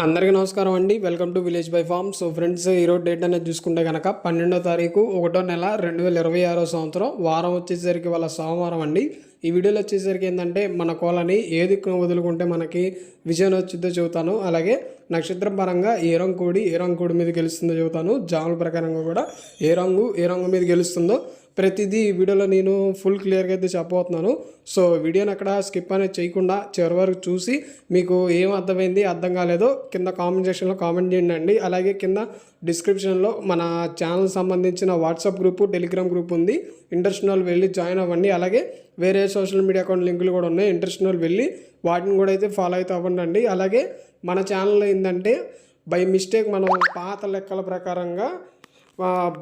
అందరికీ నమస్కారం అండి. Welcome to village by farm so friends ఈరోజు డేట్ అనేది చూసుకుంటే కనుక పన్నెండో తారీఖు ఒకటో నెల రెండు వేల ఇరవై ఆరో సంవత్సరం వారం వచ్చేసరికి వాళ్ళ సోమవారం అండి. ఈ వీడియోలో వచ్చేసరికి ఏంటంటే మన కోలని ఏ దిక్కున వదులుకుంటే మనకి విజయం వచ్చిందో చెబుతాను. అలాగే నక్షత్రం పరంగా ఏ రంగు కోడి ఏ రంగు కోడి మీద గెలుస్తుందో చెబుతాను. జాముల ప్రకారంగా కూడా ఏ రంగు ఏ రంగు మీద గెలుస్తుందో ప్రతిదీ ఈ వీడియోలో నేను ఫుల్ క్లియర్గా అయితే చెప్పబోతున్నాను. సో వీడియోని అక్కడ స్కిప్ అనేది చేయకుండా చివరి వరకు చూసి మీకు ఏం అర్థమైంది అర్థం కాలేదో కింద కామెంట్ సెక్షన్లో కామెంట్ చేయండి అండి. అలాగే కింద డిస్క్రిప్షన్లో మన ఛానల్ సంబంధించిన వాట్సాప్ గ్రూపు టెలిగ్రామ్ గ్రూప్ ఉంది. ఇంట్రెస్ట్ వెళ్ళి జాయిన్ అవ్వండి. అలాగే వేరే సోషల్ మీడియా అకౌంట్ లింకులు కూడా ఉన్నాయి. ఇంట్రెస్ట్ వెళ్ళి వాటిని కూడా అయితే ఫాలో అయితే అవ్వండి అలాగే మన ఛానల్లో ఏంటంటే బై మిస్టేక్ మనం పాత లెక్కల ప్రకారంగా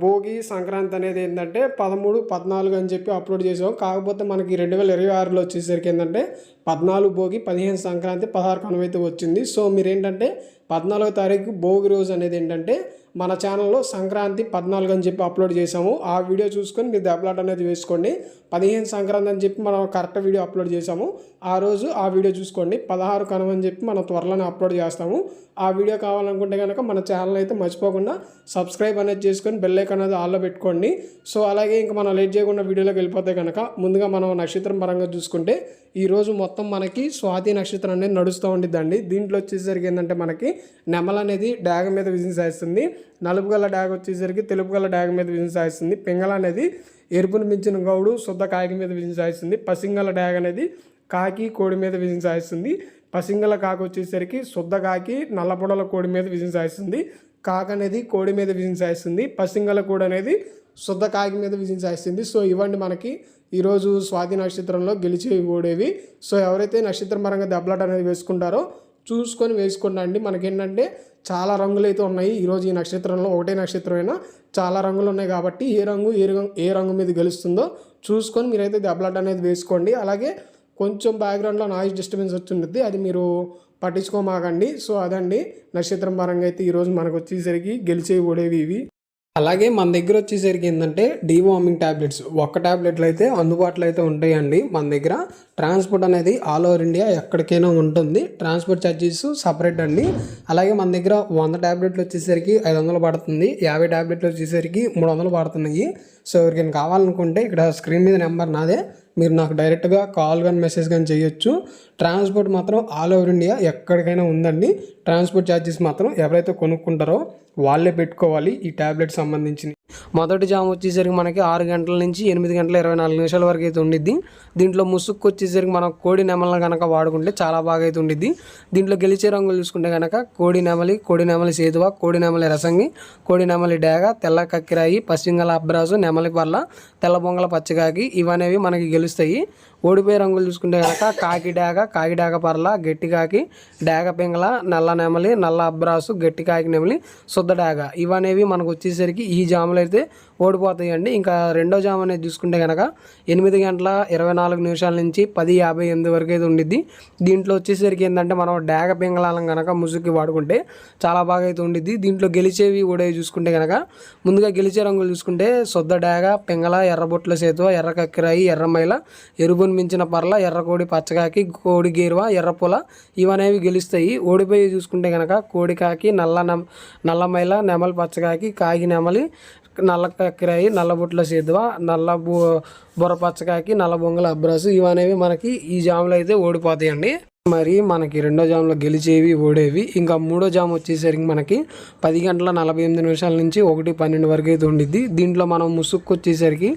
భోగి సంక్రాంతి అనేది ఏంటంటే పదమూడు పద్నాలుగు అని చెప్పి అప్లోడ్ చేసాం. కాకపోతే మనకి రెండు వేల ఇరవై ఆరులో వచ్చేసరికి ఏంటంటే పద్నాలుగు భోగి పదిహేను సంక్రాంతి పదహారు కనుమైతే వచ్చింది. సో మీరు ఏంటంటే పద్నాలుగో తారీఖు భోగి రోజు అనేది ఏంటంటే మన ఛానల్లో సంక్రాంతి పద్నాలుగు అని చెప్పి అప్లోడ్ చేసాము ఆ వీడియో చూసుకొని మీరు దెబ్బలాట అనేది వేసుకోండి. పదిహేను సంక్రాంతి అని చెప్పి మనం కరెక్ట్ వీడియో అప్లోడ్ చేసాము ఆ రోజు ఆ వీడియో చూసుకోండి. పదహారు కనుమ అని చెప్పి మనం త్వరలోనే అప్లోడ్ చేస్తాము. ఆ వీడియో కావాలనుకుంటే కనుక మన ఛానల్ అయితే మర్చిపోకుండా సబ్స్క్రైబ్ అనేది చేసుకొని బెల్లైక్ అనేది ఆల్లో పెట్టుకోండి. సో అలాగే ఇంకా మనం లేట్ చేయకుండా వీడియోలోకి వెళ్ళిపోతే కనుక ముందుగా మనం నక్షత్రం పరంగా చూసుకుంటే ఈరోజు మొత్తం మనకి స్వాతి నక్షత్రం అనేది నడుస్తూ ఉండిద్దండి. దీంట్లో వచ్చేసరికి ఏంటంటే మనకి నెమలనేది డాగ మీద విజిన్ చేస్తుంది నలుపు గల డాగ్ వచ్చేసరికి తెలుపు గల డాగ మీద విజయం సాధిస్తుంది పింగళ అనేది ఎరుపును మించిన గౌడు శుద్ధ కాకి మీద విజయం సాయిస్తుంది. పసింగల డాగ్ అనేది కాకి కోడి మీద విజయం సాయిస్తుంది. పసింగల కాకి వచ్చేసరికి శుద్ధ కాకి నల్లపొడల కోడి మీద విజయం సాధిస్తుంది కాక అనేది కోడి మీద విజయం సాధిస్తుంది పసింగల కోడి అనేది శుద్ధ కాకి మీద విజయం సాధిస్తుంది సో ఇవ్వండి మనకి. ఈరోజు స్వాతి నక్షత్రంలో గెలిచి ఓడేవి. సో ఎవరైతే నక్షత్రం పరంగా దెబ్బలాట అనేది వేసుకుంటారో చూసుకొని వేసుకోండి మనకేంటంటే చాలా రంగులు అయితే ఉన్నాయి ఈరోజు ఈ నక్షత్రంలో ఒకటే నక్షత్రమైనా చాలా రంగులు ఉన్నాయి కాబట్టి ఏ రంగు ఏ రంగు ఏ రంగు మీద గెలుస్తుందో చూసుకొని మీరైతే దెబ్బలాట అనేది వేసుకోండి. అలాగే కొంచెం బ్యాక్గ్రౌండ్లో నాయిస్ డిస్టర్బెన్స్ వచ్చింది. అది మీరు పట్టించుకోమాకండి. సో అదండి నక్షత్రం పరంగా అయితే ఈరోజు మనకు వచ్చేసరికి గెలిచే ఓడేవి ఇవి. అలాగే మన దగ్గర వచ్చేసరికి ఏంటంటే డీవార్మింగ్ ట్యాబ్లెట్స్ ఒక్క ట్యాబ్లెట్లు అయితే అందుబాటులో అయితే ఉంటాయండి మన దగ్గర. ట్రాన్స్పోర్ట్ అనేది ఆల్ ఓవర్ ఇండియా ఎక్కడికైనా ఉంటుంది. ట్రాన్స్పోర్ట్ ఛార్జెస్ సపరేట్ అండి. అలాగే మన దగ్గర వంద ట్యాబ్లెట్లు వచ్చేసరికి ఐదు వందలు పడుతుంది. యాభై ట్యాబ్లెట్లు వచ్చేసరికి మూడు వందలు పడుతున్నాయి. సో ఎవరికైనా కావాలనుకుంటే ఇక్కడ స్క్రీన్ మీద నెంబర్ నాదే. మీరు నాకు డైరెక్ట్గా కాల్ కానీ మెసేజ్ కానీ చేయొచ్చు. ట్రాన్స్పోర్ట్ మాత్రం ఆల్ ఓవర్ ఇండియా ఎక్కడికైనా ఉందండి. ట్రాన్స్పోర్ట్ ఛార్జెస్ మాత్రం ఎవరైతే కొనుక్కుంటారో వాళ్ళే పెట్టుకోవాలి ఈ ట్యాబ్లెట్ సంబంధించి మొదటి జామ్ వచ్చేసరికి మనకి ఆరు గంటల నుంచి ఎనిమిది గంటల ఇరవై నాలుగు నిమిషాల వరకు అయితే ఉండిద్ది. దీంట్లో ముసుక్కు వచ్చేసరికి మనం కోడి నెమలను కనుక వాడుకుంటే చాలా బాగా అయితే ఉండిద్ది. దీంట్లో గెలిచే రంగులు చూసుకుంటే కనుక కోడి నెమలి కోడి నెమలి సేతువ కోడి నెమలి రసంగి కోడి నెమలి డేగ తెల్ల కక్కిరాయి పశ్చింగల అబ్రాసు నెమలి పర్ల తెల్ల బొంగల పచ్చగాకి ఇవనేవి మనకి గెలుస్తాయి. ఓడిపోయే రంగులు చూసుకుంటే కనుక కాకి డాగ కాకి డాగ పర్ల గట్టి కాకి డాగ పింగళ నల్ల నెమలి నల్ల అబ్రాసు గట్టి కాకి నెమలి శుద్ధ డాగ ఇవనేవి మనకు వచ్చేసరికి ఈ జాములు అయితే ఓడిపోతాయండి. ఇంకా రెండో జామ్ అనేది చూసుకుంటే కనుక ఎనిమిది గంటల ఇరవై నాలుగు నిమిషాల నుంచి పది యాభై ఎనిమిది వరకు అయితే ఉండిద్ది. దీంట్లో వచ్చేసరికి ఏంటంటే మనం డాగ పింగళాలను కనుక ముసుగుకి వాడుకుంటే చాలా బాగా అయితే ఉండిద్ది. దీంట్లో గెలిచేవి ఓడేవి చూసుకుంటే కనుక ముందుగా గెలిచే రంగులు చూసుకుంటే శుద్ధ డాగ పింగళ ఎర్రబొట్ల సేతువ ఎర్ర కక్కిరాయి ఎర్రమైల ఎరుపును మించిన పర్ల ఎర్రకోడి పచ్చకాకి కోడి గేరువ ఎర్రపూల ఇవనేవి గెలుస్తాయి. ఓడిపోయి చూసుకుంటే కనుక కోడి కాకి నల్ల నెమ నల్లమైల నెమలి పచ్చకాకి కాకి నెమలి నల్ల కక్కిరాయి నల్ల బుట్ల నల్ల బు బుర్ర నల్ల బొంగల అబ్రాసు ఇవనేవి మనకి ఈ జాములు అయితే ఓడిపోతాయండి. మరి మనకి రెండో జాములు గెలిచేవి ఓడేవి. ఇంకా మూడో జామ్ వచ్చేసరికి మనకి పది గంటల నలభై ఎనిమిది నిమిషాల నుంచి ఒకటి పన్నెండు వరకు అయితే ఉండిద్ది. దీంట్లో మనం ముసుక్కు వచ్చేసరికి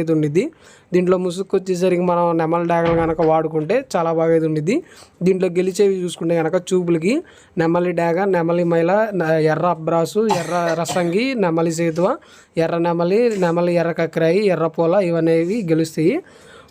అయితే ఉండిద్ది. దీంట్లో ముసుగు వచ్చేసరికి మనం నెమల డాగలు కనుక వాడుకుంటే చాలా బాగా అయితే ఉండిద్ది. దీంట్లో గెలిచేవి చూసుకుంటే కనుక చూపులకి నెమలి డాగ నెమలి మైల ఎర్ర అబ్రాసు ఎర్ర రసంగి నెమలి సేతువ ఎర్ర నెమలి నెమలి ఎర్ర కక్కిరాయి ఎర్ర పూల ఇవనేవి గెలుస్తాయి.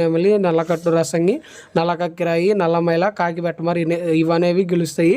నెమలి నల్లకట్టు రసంగి నల్ల కక్కిరాయి నల్లమైల కాకిబెట్టమరి ఇవనేవి గెలుస్తాయి.